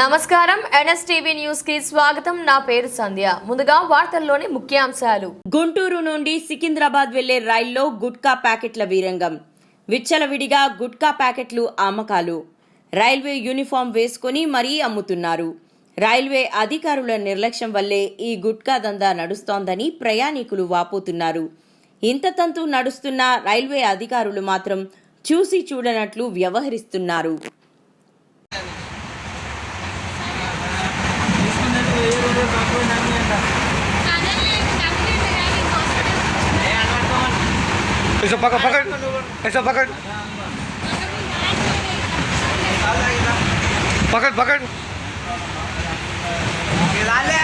నమస్కారం. ఎన్ఎస్టీవీ న్యూస్కి స్వాగతం. నా పేరు సంధ్య. ముందుగా వార్తల్లోని ముఖ్యాంశాలు. గుంటూరు నుండి సికింద్రాబాద్ వెళ్ళే రైల్లో గుట్కా ప్యాకెట్ల వీరంగం. విచ్చలవిడిగా గుట్కా ప్యాకెట్లు అమ్మకాలు రైల్వే యూనిఫామ్ వేసుకుని మరీ అమ్ముతున్నారు. రైల్వే అధికారుల నిర్లక్ష్యం వల్లే ఈ గుట్కా దందా నడుస్తోందని ప్రయాణికులు వాపోతున్నారు. ఇంత తంతు నడుస్తున్న రైల్వే అధికారులు మాత్రం చూసి చూడనట్లు వ్యవహరిస్తున్నారు. Isa paka pakad. Isa pakad. Pakad pakad. Kilala.